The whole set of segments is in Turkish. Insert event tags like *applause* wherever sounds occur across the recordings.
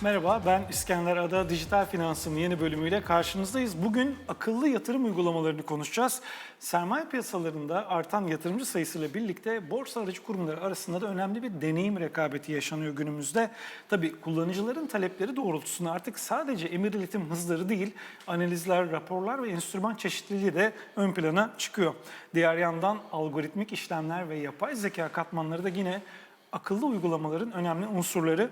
Merhaba, ben İskender Ada Dijital Finans'ın yeni bölümüyle karşınızdayız. Bugün akıllı yatırım uygulamalarını konuşacağız. Sermaye piyasalarında artan yatırımcı sayısıyla birlikte borsa aracı kurumları arasında da önemli bir deneyim rekabeti yaşanıyor günümüzde. Tabii kullanıcıların talepleri doğrultusunda artık sadece emir iletim hızları değil, analizler, raporlar ve enstrüman çeşitliliği de ön plana çıkıyor. Diğer yandan algoritmik işlemler ve yapay zeka katmanları da yine akıllı uygulamaların önemli unsurları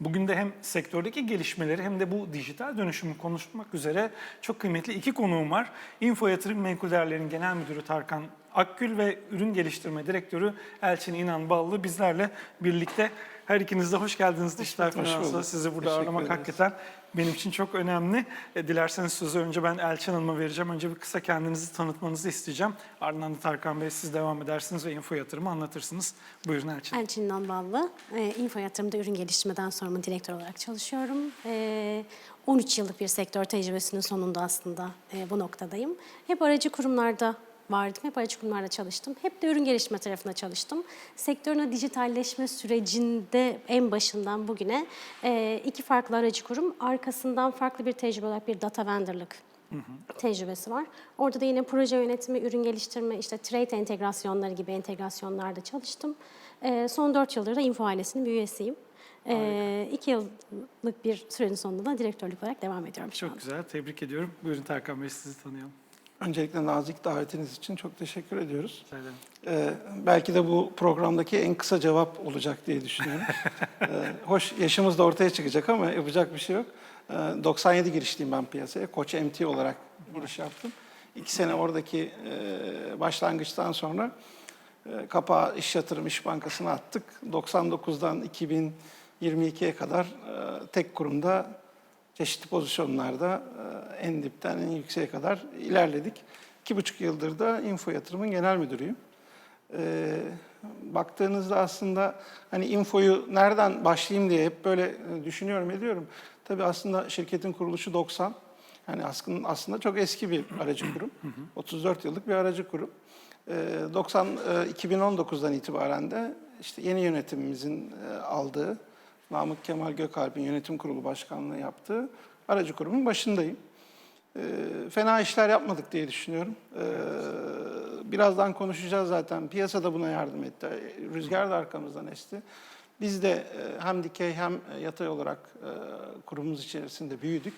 Bugün de hem sektördeki gelişmeleri hem de bu dijital dönüşümü konuşmak üzere çok kıymetli iki konuğum var. Info Yatırım Menkul Değerler'in Genel Müdürü Tarkan Akgül ve Ürün Geliştirme Direktörü Elçin İnan Ballı bizlerle birlikte. Her ikiniz de hoş geldiniz Dijital Finans'a. Sizi burada ağırlamak ederiz. hakikaten benim için çok önemli. E, Dilerseniz sözü önce ben Elçin Hanım'a vereceğim. Önce bir kısa kendinizi tanıtmanızı isteyeceğim. Ardından da Tarkan Bey siz devam edersiniz ve info yatırımı anlatırsınız. Buyurun Elçin. Elçin Nanballı. E, info yatırımda ürün geliştirmeden sorumlu direktör olarak çalışıyorum. E, 13 yıllık bir sektör tecrübesinin sonunda aslında e, bu noktadayım. Hep aracı kurumlarda vardım, hep aracı kurumlarda çalıştım. Hep de ürün geliştirme tarafında çalıştım. Sektörün dijitalleşme sürecinde en başından bugüne e, iki farklı aracı kurum, arkasından farklı bir tecrübe olarak bir data vendorlık tecrübesi var. Orada da yine proje yönetimi, ürün geliştirme, işte trade entegrasyonları gibi entegrasyonlarda çalıştım. Ee, son dört yıldır da Info ailesinin bir üyesiyim. Ee, iki yıllık bir sürenin sonunda da direktörlük olarak devam ediyorum şu Çok anda. güzel, tebrik ediyorum. Buyurun Tarkan Bey sizi tanıyalım. Öncelikle nazik davetiniz için çok teşekkür ediyoruz. Ee, belki de bu programdaki en kısa cevap olacak diye düşünüyorum. *laughs* ee, hoş yaşımız da ortaya çıkacak ama yapacak bir şey yok. Ee, 97 girişliyim ben piyasaya. Koç MT olarak giriş yaptım. İki sene oradaki e, başlangıçtan sonra e, kapağı iş yatırım iş bankasına attık. 99'dan 2022'ye kadar e, tek kurumda çeşitli pozisyonlarda e, en dipten en yükseğe kadar ilerledik. İki buçuk yıldır da Info Yatırım'ın genel müdürüyüm. E, baktığınızda aslında hani infoyu nereden başlayayım diye hep böyle e, düşünüyorum ediyorum. Tabii aslında şirketin kuruluşu 90. Yani aslında, aslında çok eski bir aracı kurum. 34 yıllık bir aracı kurum. E, 90 e, 2019'dan itibaren de işte yeni yönetimimizin e, aldığı Namık Kemal Gökalp'in yönetim kurulu başkanlığı yaptığı aracı kurumun başındayım. Ee, fena işler yapmadık diye düşünüyorum. Ee, birazdan konuşacağız zaten. Piyasa da buna yardım etti. Rüzgar da arkamızdan esti. Biz de e, hem dikey hem yatay olarak e, kurumumuz içerisinde büyüdük.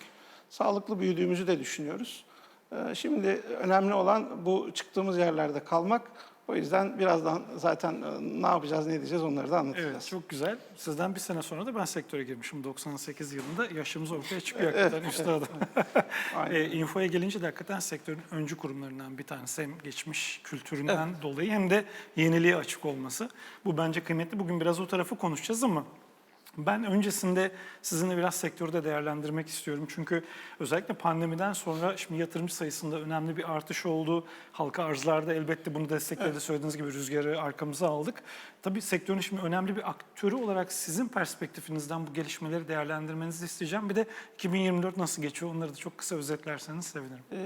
Sağlıklı büyüdüğümüzü de düşünüyoruz. Ee, Şimdi önemli olan bu çıktığımız yerlerde kalmak. O yüzden birazdan zaten e, ne yapacağız, ne edeceğiz onları da anlatacağız. Evet, çok güzel. Sizden bir sene sonra da ben sektöre girmişim 98 yılında. Yaşımız ortaya çıkıyor hakikaten üstadım. *laughs* Aynen. e, infoya gelince de hakikaten sektörün öncü kurumlarından bir tanesi. Hem geçmiş kültüründen dolayı hem de yeniliğe açık olması. Bu bence kıymetli. Bugün biraz o tarafı konuşacağız ama ben öncesinde sizinle biraz sektörde değerlendirmek istiyorum. Çünkü özellikle pandemiden sonra şimdi yatırımcı sayısında önemli bir artış oldu. Halka arzlarda elbette bunu destekledi. Söylediğiniz gibi rüzgarı arkamıza aldık. Tabii sektörün şimdi önemli bir aktörü olarak sizin perspektifinizden bu gelişmeleri değerlendirmenizi isteyeceğim. Bir de 2024 nasıl geçiyor onları da çok kısa özetlerseniz sevinirim. Ee,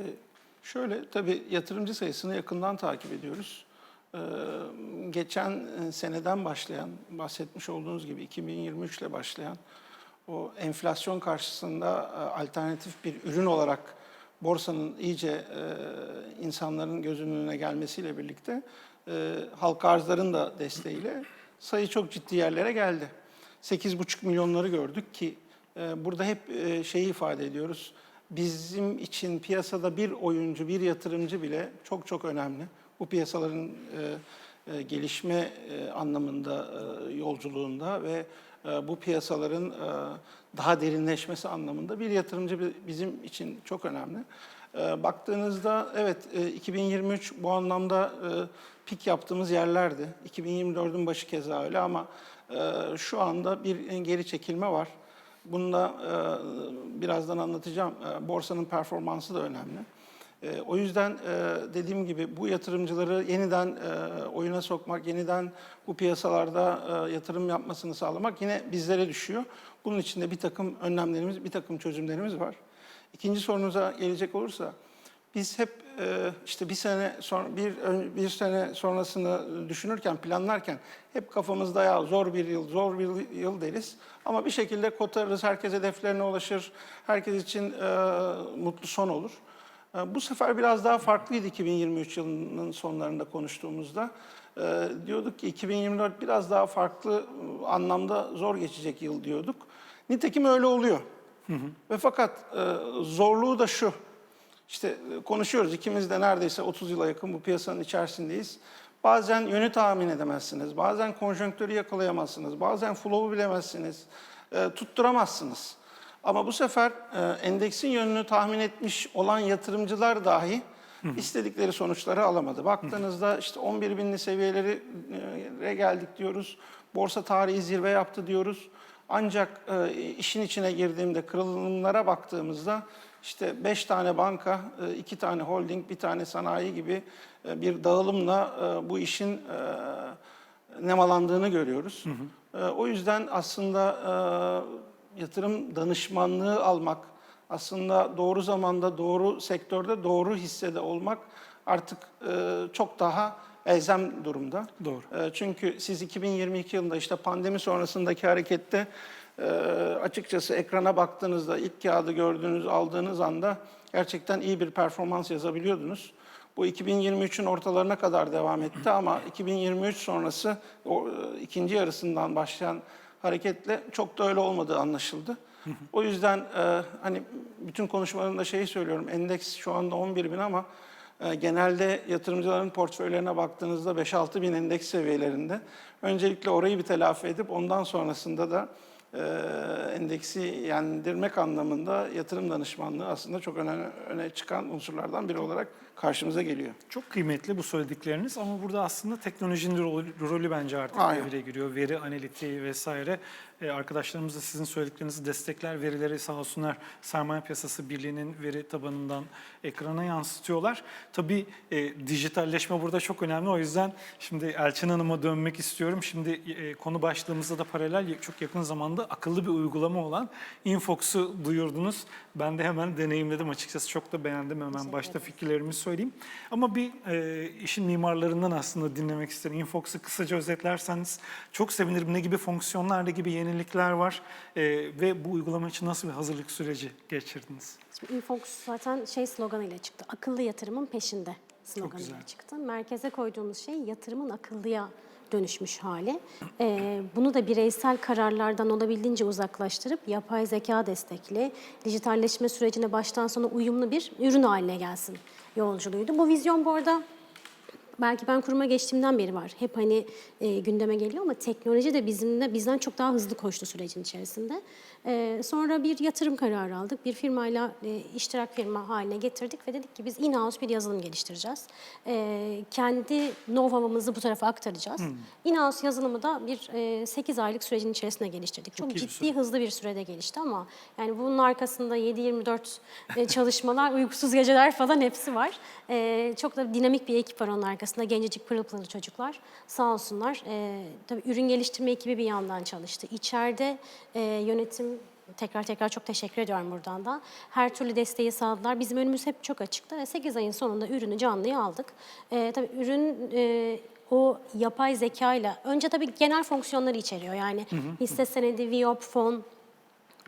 şöyle tabii yatırımcı sayısını yakından takip ediyoruz. Ee, geçen e, seneden başlayan, bahsetmiş olduğunuz gibi 2023 ile başlayan o enflasyon karşısında e, alternatif bir ürün olarak borsanın iyice e, insanların gözünün önüne gelmesiyle birlikte halka arzların da desteğiyle sayı çok ciddi yerlere geldi. 8,5 milyonları gördük ki burada hep şeyi ifade ediyoruz. Bizim için piyasada bir oyuncu, bir yatırımcı bile çok çok önemli. Bu piyasaların e, e, gelişme e, anlamında e, yolculuğunda ve e, bu piyasaların e, daha derinleşmesi anlamında bir yatırımcı bi- bizim için çok önemli. E, baktığınızda evet e, 2023 bu anlamda e, pik yaptığımız yerlerdi. 2024'ün başı keza öyle ama e, şu anda bir geri çekilme var. Bunu da e, birazdan anlatacağım. E, borsanın performansı da önemli. E, o yüzden e, dediğim gibi bu yatırımcıları yeniden e, oyuna sokmak, yeniden bu piyasalarda e, yatırım yapmasını sağlamak yine bizlere düşüyor. Bunun için de bir takım önlemlerimiz, bir takım çözümlerimiz var. İkinci sorunuza gelecek olursa, Biz hep e, işte bir sene sonra bir bir sene sonrasını düşünürken planlarken hep kafamızda ya zor bir yıl zor bir yıl deriz ama bir şekilde kotarırız herkes hedeflerine ulaşır herkes için e, mutlu son olur. E, Bu sefer biraz daha farklıydı 2023 yılının sonlarında konuştuğumuzda. E, diyorduk ki 2024 biraz daha farklı e, anlamda zor geçecek yıl diyorduk. Nitekim öyle oluyor. Ve fakat e, zorluğu da şu. İşte e, konuşuyoruz ikimiz de neredeyse 30 yıla yakın bu piyasanın içerisindeyiz. Bazen yönü tahmin edemezsiniz, bazen konjonktörü yakalayamazsınız, bazen flow'u bilemezsiniz, e, tutturamazsınız. Ama bu sefer e, endeksin yönünü tahmin etmiş olan yatırımcılar dahi istedikleri sonuçları alamadı. Baktığınızda işte 11 binli seviyelere geldik diyoruz. Borsa tarihi zirve yaptı diyoruz. Ancak e, işin içine girdiğimde kırılımlara baktığımızda işte 5 tane banka, 2 tane holding, bir tane sanayi gibi e, bir dağılımla e, bu işin e, nemalandığını görüyoruz. E, O yüzden aslında e, yatırım danışmanlığı almak, aslında doğru zamanda, doğru sektörde, doğru hissede olmak artık e, çok daha elzem durumda. Doğru. E, Çünkü siz 2022 yılında işte pandemi sonrasındaki harekette e, açıkçası ekrana baktığınızda ilk kağıdı gördüğünüz, aldığınız anda gerçekten iyi bir performans yazabiliyordunuz. Bu 2023'ün ortalarına kadar devam etti ama 2023 sonrası o e, ikinci yarısından başlayan hareketle çok da öyle olmadığı anlaşıldı. *laughs* O yüzden e, hani bütün konuşmalarımda şeyi söylüyorum. Endeks şu anda 11 bin ama e, genelde yatırımcıların portföylerine baktığınızda 5-6 bin endeks seviyelerinde. Öncelikle orayı bir telafi edip ondan sonrasında da e, endeksi yendirmek anlamında yatırım danışmanlığı aslında çok öne, öne çıkan unsurlardan biri olarak karşımıza geliyor. Çok kıymetli bu söyledikleriniz ama burada aslında teknolojinin rolü, rolü bence artık Aynen. devreye giriyor. Veri analitiği vesaire. Ee, arkadaşlarımız da sizin söylediklerinizi destekler. Verileri sağ olsunlar Sermaye Piyasası Birliği'nin veri tabanından ekrana yansıtıyorlar. Tabii e, dijitalleşme burada çok önemli. O yüzden şimdi Elçin Hanım'a dönmek istiyorum. Şimdi e, konu başlığımızda da paralel çok yakın zamanda akıllı bir uygulama olan Infox'u duyurdunuz. Ben de hemen deneyimledim açıkçası. Çok da beğendim hemen başta fikirlerimi söyleyeyim. Ama bir e, işin mimarlarından aslında dinlemek isterim. Infox'u kısaca özetlerseniz çok sevinirim. Ne gibi fonksiyonlar, ne gibi yenilikler var e, ve bu uygulama için nasıl bir hazırlık süreci geçirdiniz? Şimdi Infox zaten şey sloganıyla çıktı. Akıllı yatırımın peşinde sloganıyla çıktı. Merkeze koyduğumuz şey yatırımın akıllıya dönüşmüş hali. Ee, bunu da bireysel kararlardan olabildiğince uzaklaştırıp yapay zeka destekli, dijitalleşme sürecine baştan sona uyumlu bir ürün haline gelsin yolculuğuydu. Bu vizyon bu arada belki ben kuruma geçtiğimden beri var. Hep hani e, gündeme geliyor ama teknoloji de bizimle bizden çok daha hızlı koştu sürecin içerisinde. E, sonra bir yatırım kararı aldık. Bir firmayla e, iştirak firma haline getirdik ve dedik ki biz in-house bir yazılım geliştireceğiz. E, kendi know-how'ımızı bu tarafa aktaracağız. In-house yazılımı da bir e, 8 aylık sürecin içerisinde geliştirdik. Çok, bir ciddi süre. hızlı bir sürede gelişti ama yani bunun arkasında 7-24 e, çalışmalar, *laughs* uykusuz geceler falan hepsi var. E, çok da dinamik bir ekip var onun arkasında. Gencecik pırıl pırıl çocuklar sağ olsunlar. E, tabii ürün geliştirme ekibi bir yandan çalıştı. İçeride e, yönetim Tekrar tekrar çok teşekkür ediyorum buradan da. Her türlü desteği sağladılar. Bizim önümüz hep çok açıktı ve 8 ayın sonunda ürünü canlıya aldık. E, tabii ürün e, o yapay zeka ile önce tabii genel fonksiyonları içeriyor. Yani hisse senedi, VIOP, fon,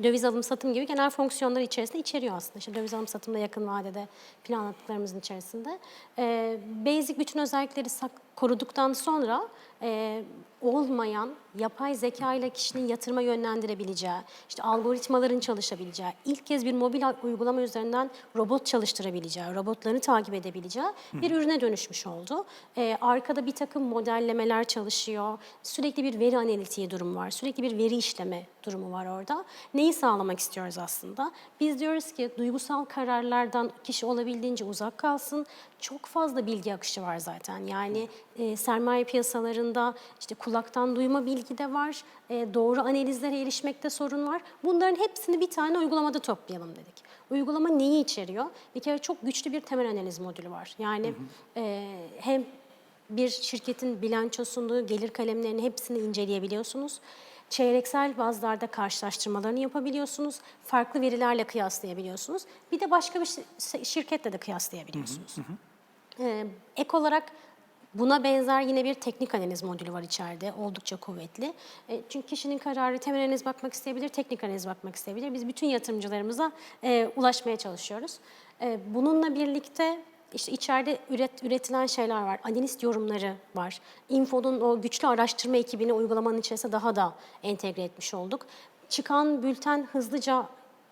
döviz alım satım gibi genel fonksiyonları içerisinde içeriyor aslında. İşte döviz alım satımda yakın vadede planladıklarımızın içerisinde. Ee, basic bütün özellikleri sak- koruduktan sonra e, olmayan yapay zeka ile kişinin yatırıma yönlendirebileceği, işte algoritmaların çalışabileceği, ilk kez bir mobil uygulama üzerinden robot çalıştırabileceği, robotlarını takip edebileceği bir ürüne dönüşmüş oldu. Ee, arkada bir takım modellemeler çalışıyor, sürekli bir veri analitiği durumu var, sürekli bir veri işleme durumu var orada. Neyi sağlamak istiyoruz aslında? Biz diyoruz ki duygusal kararlardan kişi olabildiğince uzak kalsın. Çok fazla bilgi akışı var zaten. Yani e, sermaye piyasalarında işte kulaktan duyma bilgi de var. e, doğru analizlere erişmekte sorun var. Bunların hepsini bir tane uygulamada toplayalım dedik. Uygulama neyi içeriyor? Bir kere çok güçlü bir temel analiz modülü var. Yani e, hem bir şirketin bilançosunu, gelir kalemlerini hepsini inceleyebiliyorsunuz. Çeyreksel bazlarda karşılaştırmalarını yapabiliyorsunuz. Farklı verilerle kıyaslayabiliyorsunuz. Bir de başka bir şi- şirketle de kıyaslayabiliyorsunuz. Ee, ek olarak buna benzer yine bir teknik analiz modülü var içeride. Oldukça kuvvetli. E, çünkü kişinin kararı temel analiz bakmak isteyebilir, teknik analiz bakmak isteyebilir. Biz bütün yatırımcılarımıza e, ulaşmaya çalışıyoruz. E, bununla birlikte işte içeride üret, üretilen şeyler var. Analist yorumları var. Info'nun o güçlü araştırma ekibini uygulamanın içerisine daha da entegre etmiş olduk. Çıkan bülten hızlıca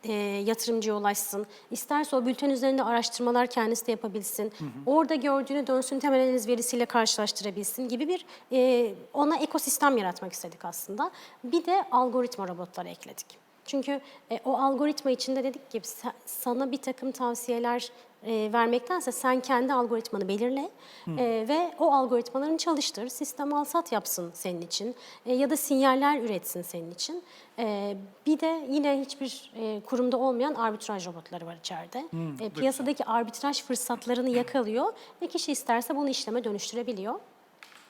e, yatırımcıya ulaşsın. İsterse o bülten üzerinde araştırmalar kendisi de yapabilsin. Orada gördüğünü dönsün temel analiz verisiyle karşılaştırabilsin gibi bir e, ona ekosistem yaratmak istedik aslında. Bir de algoritma robotları ekledik. Çünkü e, o algoritma içinde dedik ki sa- sana bir takım tavsiyeler e, vermektense sen kendi algoritmanı belirle e, ve o algoritmalarını çalıştır. Sistem alsat yapsın senin için e, ya da sinyaller üretsin senin için. E, bir de yine hiçbir e, kurumda olmayan arbitraj robotları var içeride. E, piyasadaki arbitraj fırsatlarını yakalıyor ve kişi isterse bunu işleme dönüştürebiliyor.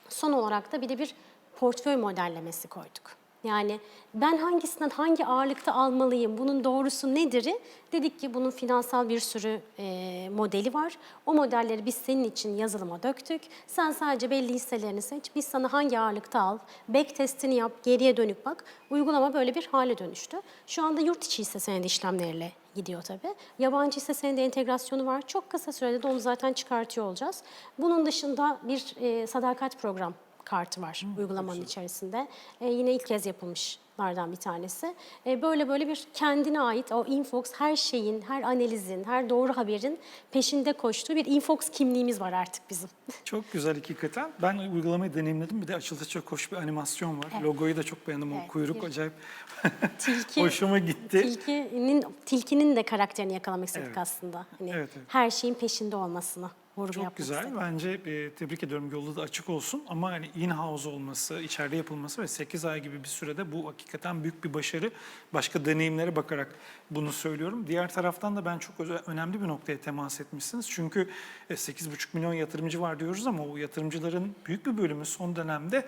Son olarak da bir de bir portföy modellemesi koyduk. Yani ben hangisinden hangi ağırlıkta almalıyım, bunun doğrusu nedir'i dedik ki bunun finansal bir sürü e, modeli var. O modelleri biz senin için yazılıma döktük. Sen sadece belli hisselerini seç, biz sana hangi ağırlıkta al, back testini yap, geriye dönük bak. Uygulama böyle bir hale dönüştü. Şu anda yurt içi hisse senedi işlemleriyle gidiyor tabii. Yabancı hisse senedi entegrasyonu var. Çok kısa sürede de onu zaten çıkartıyor olacağız. Bunun dışında bir e, sadakat program kartı var uygulamanın içerisinde. E, yine ilk kez yapılmışlardan bir tanesi. E, böyle böyle bir kendine ait o Infox her şeyin, her analizin, her doğru haberin peşinde koştuğu bir Infox kimliğimiz var artık bizim. *laughs* Çok güzel hakikaten. Ben uygulamayı deneyimledim. Bir de açılışta çok hoş bir animasyon var. Evet. Logoyu da çok beğendim. O Evet, kuyruk bir- acayip *laughs* Tilki, hoşuma gitti. tilkinin, tilkinin de karakterini yakalamak istedik Evet. aslında. Hani Evet, evet. Her şeyin peşinde olmasını vurgu Çok yapmak güzel. istedik. Bence e, tebrik ediyorum. Yolu da açık olsun. Ama hani in-house olması, içeride yapılması ve 8 ay gibi bir sürede bu hakikaten büyük bir başarı. Başka deneyimlere bakarak bunu söylüyorum. Diğer taraftan da ben çok önemli bir noktaya temas etmişsiniz. Çünkü e, 8,5 milyon yatırımcı var diyoruz ama o yatırımcıların büyük bir bölümü son dönemde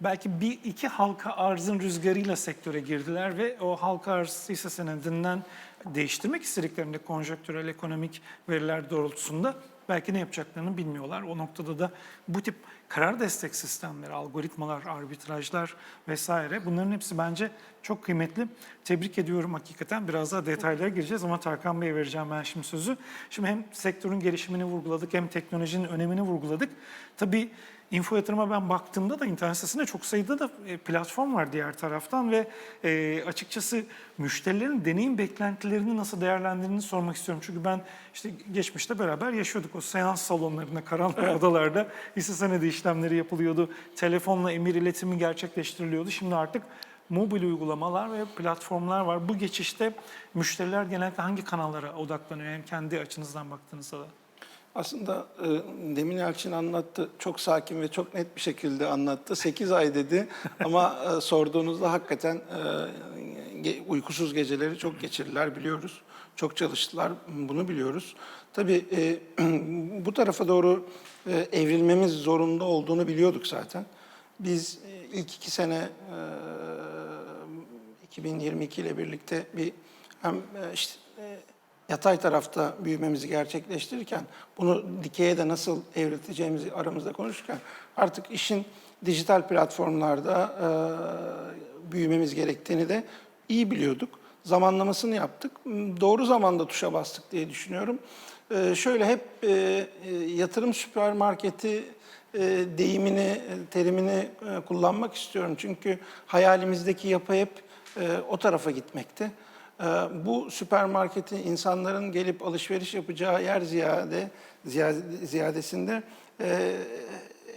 belki bir iki halka arzın rüzgarıyla sektöre girdiler ve o halka arz hisse senedinden değiştirmek istediklerinde konjonktürel ekonomik veriler doğrultusunda belki ne yapacaklarını bilmiyorlar. O noktada da bu tip karar destek sistemleri, algoritmalar, arbitrajlar vesaire bunların hepsi bence çok kıymetli. Tebrik ediyorum hakikaten. Biraz daha detaylara gireceğiz ama Tarkan Bey'e vereceğim ben şimdi sözü. Şimdi hem sektörün gelişimini vurguladık hem teknolojinin önemini vurguladık. Tabii Info yatırıma ben baktığımda da internet sitesinde çok sayıda da e, platform var diğer taraftan ve e, açıkçası müşterilerin deneyim beklentilerini nasıl değerlendirdiğini sormak istiyorum. Çünkü ben işte geçmişte beraber yaşıyorduk o seans salonlarında, karanlık odalarda hisse senedi işlemleri yapılıyordu. Telefonla emir iletimi gerçekleştiriliyordu. Şimdi artık mobil uygulamalar ve platformlar var. Bu geçişte müşteriler genellikle hangi kanallara odaklanıyor? Hem kendi açınızdan baktığınızda da. Aslında e, demin Elçin anlattı. Çok sakin ve çok net bir şekilde anlattı. 8 ay dedi *laughs* ama e, sorduğunuzda hakikaten e, uykusuz geceleri çok geçirdiler biliyoruz. Çok çalıştılar bunu biliyoruz. Tabii e, *clears throat* bu tarafa doğru e, evrilmemiz zorunda olduğunu biliyorduk zaten. Biz e, ilk iki sene e, 2022 ile birlikte bir hem e, işte yatay tarafta büyümemizi gerçekleştirirken bunu dikeye de nasıl evrilteceğimizi aramızda konuşurken artık işin dijital platformlarda e, büyümemiz gerektiğini de iyi biliyorduk. Zamanlamasını yaptık. M, Doğru zamanda tuşa bastık diye düşünüyorum. E, şöyle hep e, yatırım süpermarketi e, deyimini, terimini e, kullanmak istiyorum. Çünkü hayalimizdeki yapı hep e, o tarafa gitmekte. Ee, Bu süpermarketin insanların gelip alışveriş yapacağı yer ziyade ziyade- ziyadesinde e,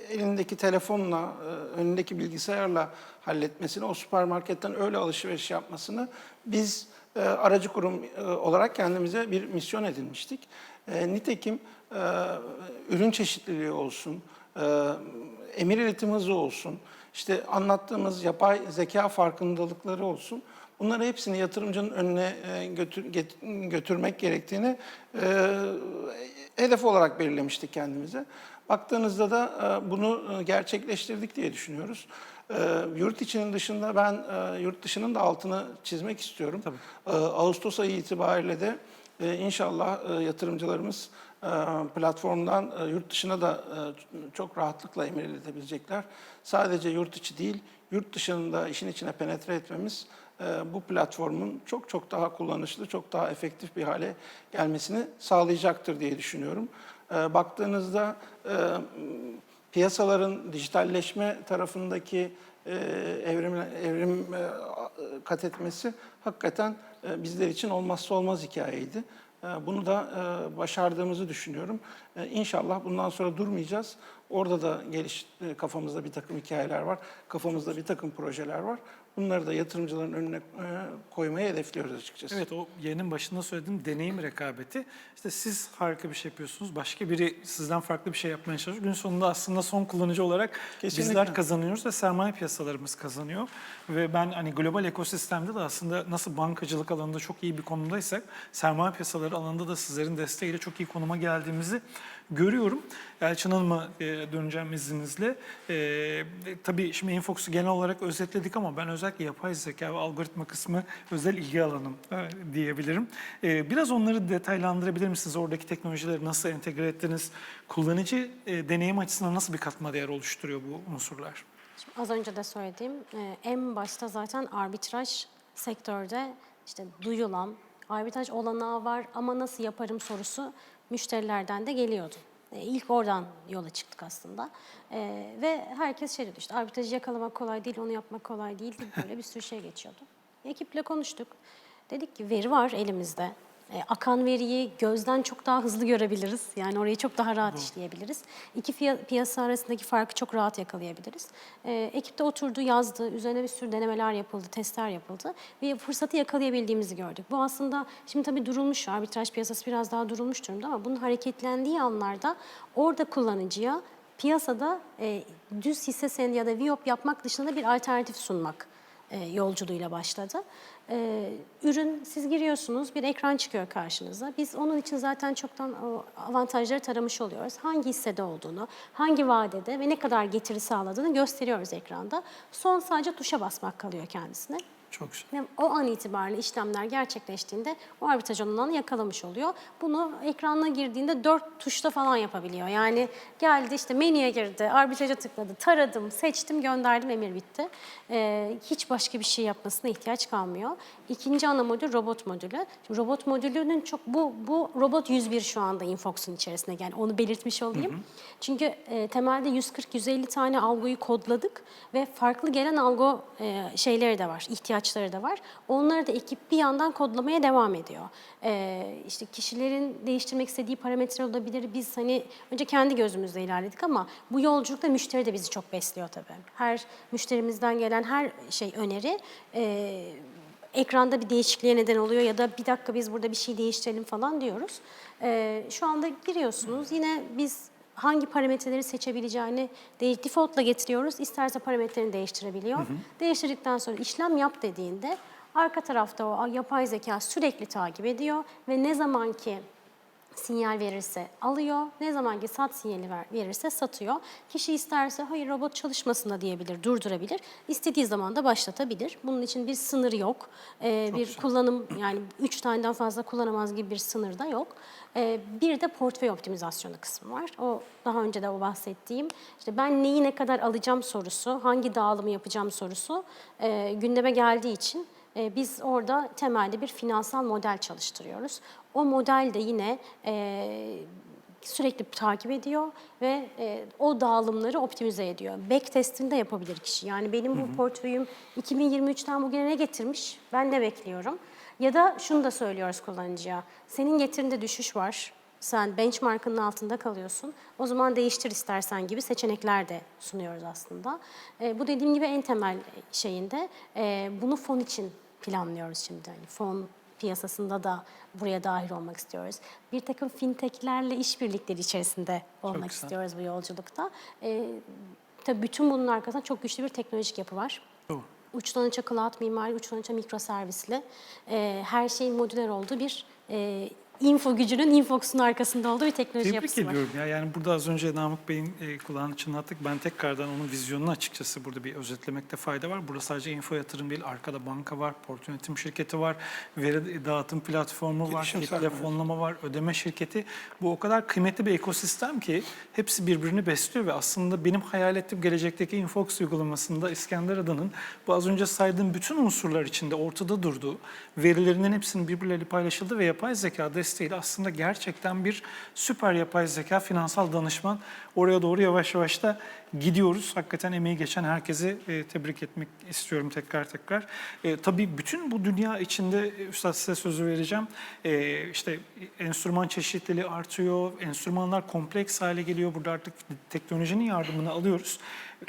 elindeki telefonla, e, önündeki bilgisayarla halletmesini, o süpermarketten öyle alışveriş yapmasını biz e, aracı kurum olarak kendimize bir misyon edinmiştik. Nitekim ürün çeşitliliği olsun, emir iletim hızı olsun, işte anlattığımız yapay zeka farkındalıkları olsun. Bunları hepsini yatırımcının önüne e, götür, götürmek gerektiğini e, hedef olarak belirlemiştik kendimize. Baktığınızda da e, bunu e, gerçekleştirdik diye düşünüyoruz. E, Yurt içinin dışında ben e, yurt dışının da altını çizmek istiyorum. E, Ağustos ayı itibariyle de e, inşallah e, yatırımcılarımız e, platformdan yurt dışına da çok rahatlıkla emir edebilecekler. Sadece yurt içi değil, yurt dışının da işin içine penetre etmemiz bu platformun çok çok daha kullanışlı, çok daha efektif bir hale gelmesini sağlayacaktır diye düşünüyorum. E, Baktığınızda e, piyasaların dijitalleşme tarafındaki e, evrim, evrim e, kat etmesi hakikaten e, bizler için olmazsa olmaz hikayeydi. E, Bunu da e, başardığımızı düşünüyorum. E, İnşallah bundan sonra durmayacağız. Orada da geliş e, kafamızda bir takım hikayeler var. Kafamızda bir takım projeler var. Bunları da yatırımcıların önüne e, koymayı hedefliyoruz açıkçası. Evet o yayının başında söylediğim deneyim rekabeti. İşte siz harika bir şey yapıyorsunuz. Başka biri sizden farklı bir şey yapmaya çalışıyor. Gün sonunda aslında son kullanıcı olarak Kesinlikle. bizler kazanıyoruz ve sermaye piyasalarımız kazanıyor. Ve ben hani global ekosistemde de aslında nasıl bankacılık alanında çok iyi bir konumdaysak sermaye piyasaları alanında da sizlerin desteğiyle çok iyi konuma geldiğimizi görüyorum. Elçin Hanım'a e, döneceğim izninizle. E, tabii şimdi Infox'u genel olarak özetledik ama ben özellikle yapay zeka ve algoritma kısmı özel ilgi alanım e, diyebilirim. E, biraz onları detaylandırabilir misiniz? Oradaki teknolojileri nasıl entegre ettiniz? Kullanıcı e, deneyim açısından nasıl bir katma değer oluşturuyor bu unsurlar? Şimdi az önce de söylediğim e, en başta zaten arbitraj sektörde işte duyulan arbitraj olanağı var ama nasıl yaparım sorusu müşterilerden de geliyordu. E, İlk oradan yola çıktık aslında. E, ve herkes şey dedi işte arbitrajı yakalamak kolay değil, onu yapmak kolay değil. Böyle bir sürü şey geçiyordu. Ekiple konuştuk. Dedik ki veri var elimizde. E, akan veriyi gözden çok daha hızlı görebiliriz. Yani orayı çok daha rahat işleyebiliriz. İki piyasa arasındaki farkı çok rahat yakalayabiliriz. E, ekipte oturdu, yazdı. Üzerine bir sürü denemeler yapıldı, testler yapıldı. Ve fırsatı yakalayabildiğimizi gördük. Bu aslında şimdi tabii durulmuş, arbitraj piyasası biraz daha durulmuş durumda ama bunun hareketlendiği anlarda orada kullanıcıya piyasada e, düz hisse senedi ya da VIOP yapmak dışında bir alternatif sunmak e, yolculuğuyla başladı. E, ürün siz giriyorsunuz bir ekran çıkıyor karşınıza. Biz onun için zaten çoktan avantajları taramış oluyoruz. Hangi hissede olduğunu, hangi vadede ve ne kadar getiri sağladığını gösteriyoruz ekranda. Son sadece tuşa basmak kalıyor kendisine. Çok güzel. O an itibariyle işlemler gerçekleştiğinde o arbitraj alanını yakalamış oluyor. Bunu ekranına girdiğinde dört tuşta falan yapabiliyor. Yani geldi işte menüye girdi, arbitraja tıkladı, taradım, seçtim, gönderdim, emir bitti. Ee, hiç başka bir şey yapmasına ihtiyaç kalmıyor. İkinci ana modül robot modülü. Şimdi robot modülünün çok bu bu robot 101 şu anda Infox'un içerisinde yani onu belirtmiş olayım. Çünkü e, temelde 140-150 tane algoyu kodladık ve farklı gelen algo e, şeyleri de var, ihtiyaçları da var. Onları da ekip bir yandan kodlamaya devam ediyor. E, işte kişilerin değiştirmek istediği parametre olabilir. Biz hani önce kendi gözümüzle ilerledik ama bu yolculukta müşteri de bizi çok besliyor tabii. Her müşterimizden gelen her şey öneri e, ekranda bir değişikliğe neden oluyor ya da bir dakika biz burada bir şey değiştirelim falan diyoruz. Ee, şu anda giriyorsunuz. Yine biz hangi parametreleri seçebileceğini de- default'la getiriyoruz. İsterse parametrelerini değiştirebiliyor. Değiştirdikten sonra işlem yap dediğinde arka tarafta o yapay zeka sürekli takip ediyor ve ne zaman ki sinyal verirse alıyor, ne zaman ki sat sinyali ver, verirse satıyor. Kişi isterse hayır robot çalışmasın da diyebilir, durdurabilir. İstediği zaman da başlatabilir. Bunun için bir sınır yok. Ee, bir kullanım yani üç taneden fazla kullanamaz gibi bir sınır da yok. Ee, bir de portföy optimizasyonu kısmı var. O daha önce de o bahsettiğim. işte ben neyi ne kadar alacağım sorusu, hangi dağılımı yapacağım sorusu e, gündeme geldiği için e, biz orada temelde bir finansal model çalıştırıyoruz. O model de yine e, sürekli takip ediyor ve e, o dağılımları optimize ediyor. Back testini de yapabilir kişi. Yani benim bu portföyüm 2023'ten bugüne ne getirmiş? Ben de bekliyorum. Ya da şunu da söylüyoruz kullanıcıya. Senin getirinde düşüş var. Sen benchmark'ının altında kalıyorsun. O zaman değiştir istersen gibi seçenekler de sunuyoruz aslında. E, bu dediğim gibi en temel şeyinde e, bunu fon için planlıyoruz şimdi. Yani fon piyasasında da buraya dahil olmak istiyoruz. Bir takım fintechlerle işbirlikleri içerisinde olmak istiyoruz bu yolculukta. E, tabii bütün bunun arkasında çok güçlü bir teknolojik yapı var. Doğru. Uçtan uça cloud mimari, uçtan uça mikroservisli, e, her şeyin modüler olduğu bir e, info gücünün infox'un arkasında olduğu bir teknoloji Tebrik yapısı var. ediyorum ya. Yani burada az önce Namık Bey'in e, kulağını çınlattık. Ben tekrardan onun vizyonunu açıkçası burada bir özetlemekte fayda var. Burada sadece info yatırım değil, arkada banka var, port yönetim şirketi var, veri dağıtım platformu var, Gelişim kitle sermayesi. fonlama var, ödeme şirketi. Bu o kadar kıymetli bir ekosistem ki hepsi birbirini besliyor ve aslında benim hayal ettiğim gelecekteki Infox uygulamasında İskender Adan'ın bu az önce saydığım bütün unsurlar içinde ortada durduğu, verilerinin hepsinin birbirleriyle paylaşıldığı ve yapay zeka desteğiyle aslında gerçekten bir süper yapay zeka finansal danışman oraya doğru yavaş yavaş da gidiyoruz. Hakikaten emeği geçen herkesi e, tebrik etmek istiyorum tekrar tekrar. E, tabii bütün bu dünya içinde e, Üstad size sözü vereceğim. E, işte enstrüman çeşitliliği artıyor, enstrümanlar kompleks hale geliyor. Burada artık teknolojinin yardımını alıyoruz.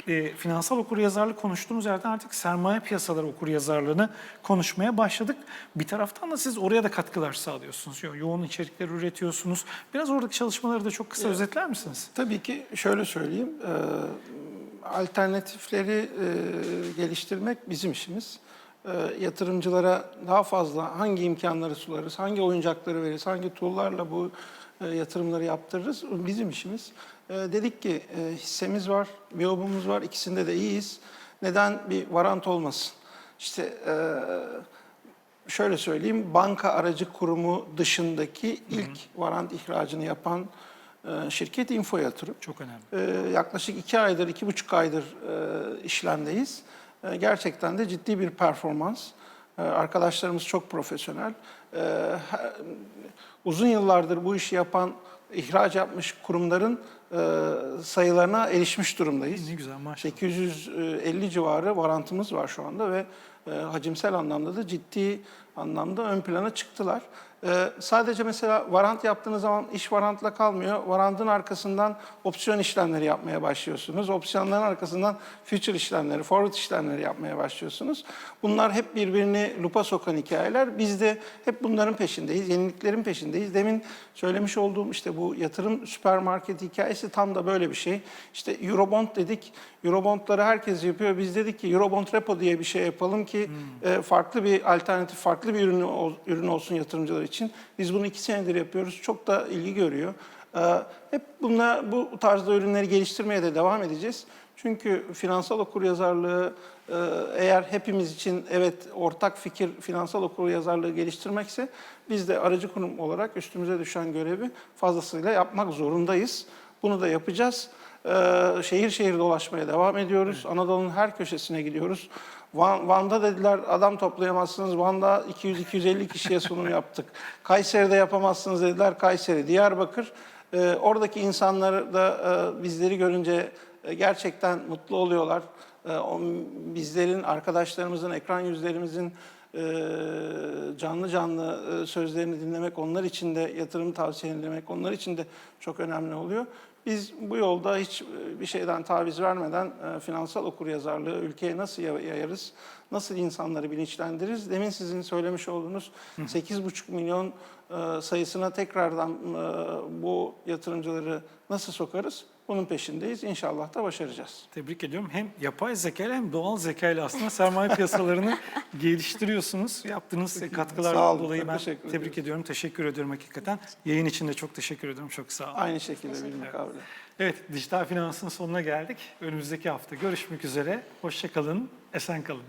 E, finansal okuryazarlık konuştuğumuz yerden artık sermaye piyasaları okuryazarlığını konuşmaya başladık. Bir taraftan da siz oraya da katkılar sağlıyorsunuz. Yo- Yoğun içerikler üretiyorsunuz. Biraz oradaki çalışmaları da çok kısa özetler misiniz? Tabii ki şöyle söyleyeyim, e, alternatifleri e, geliştirmek bizim işimiz. E, yatırımcılara daha fazla hangi imkanları sularız, hangi oyuncakları veririz, hangi tool'larla bu e, yatırımları yaptırırız bizim işimiz. E, dedik ki e, hissemiz var, biyobumuz var, ikisinde de iyiyiz. Neden bir varant olmasın? İşte e, şöyle söyleyeyim, banka aracı kurumu dışındaki ilk varant ihracını yapan e, şirket Info Yatırım. Çok önemli. E, yaklaşık iki aydır, iki buçuk aydır e, işlemdeyiz. E, gerçekten de ciddi bir performans. E, arkadaşlarımız çok profesyonel. E, uzun yıllardır bu işi yapan, ihraç yapmış kurumların sayılarına erişmiş durumdayız. Ne güzel maşallah. 850 civarı varantımız var şu anda ve e, hacimsel anlamda da ciddi anlamda ön plana çıktılar. E, sadece mesela varant yaptığınız zaman iş varantla kalmıyor. Varantın arkasından opsiyon işlemleri yapmaya başlıyorsunuz. Opsiyonların arkasından future işlemleri, forward işlemleri yapmaya başlıyorsunuz. Bunlar hep birbirini lupa sokan hikayeler. Biz de hep bunların peşindeyiz, yeniliklerin peşindeyiz. Demin söylemiş olduğum işte bu yatırım süpermarket hikayesi tam da böyle bir şey. İşte Eurobond dedik. Eurobondları herkes yapıyor. Biz dedik ki Eurobond repo diye bir şey yapalım ki e, farklı bir alternatif, farklı bir ürün, ürün olsun yatırımcılar için. Biz bunu iki senedir yapıyoruz. Çok da ilgi görüyor. E, hep bunlar, bu tarzda ürünleri geliştirmeye de devam edeceğiz. Çünkü finansal okuryazarlığı e, eğer hepimiz için evet ortak fikir finansal okuryazarlığı geliştirmekse biz de aracı kurum olarak üstümüze düşen görevi fazlasıyla yapmak zorundayız. Bunu da yapacağız. Ee, şehir şehir dolaşmaya devam ediyoruz. Anadolu'nun her köşesine gidiyoruz. Van, Van'da dediler adam toplayamazsınız. Van'da 200-250 kişiye sunum *laughs* yaptık. Kayseri'de yapamazsınız dediler. Kayseri, Diyarbakır. Ee, oradaki insanlar da e, bizleri görünce e, gerçekten mutlu oluyorlar. E, o, bizlerin, arkadaşlarımızın, ekran yüzlerimizin e, canlı canlı e, sözlerini dinlemek, onlar için de yatırım tavsiyelerini dinlemek, onlar için de çok önemli oluyor. Biz bu yolda hiç e, bir şeyden taviz vermeden e, finansal okuryazarlığı ülkeye nasıl ya- yayarız, nasıl insanları bilinçlendiririz? Demin sizin söylemiş olduğunuz 8,5 milyon e, sayısına tekrardan bu yatırımcıları nasıl sokarız? Bunun peşindeyiz. İnşallah da başaracağız. Tebrik ediyorum. Hem yapay zeka ile hem doğal zeka ile aslında sermaye piyasalarını *laughs* geliştiriyorsunuz. Yaptığınız katkılardan dolayı ben teşekkür tebrik ediyoruz. ediyorum. Teşekkür ediyorum hakikaten. Yayın için de çok teşekkür ediyorum. Çok sağ olun. Aynı şekilde bir mukabele. Evet, dijital finansın sonuna geldik. Önümüzdeki hafta görüşmek üzere. Hoşça kalın, esen kalın.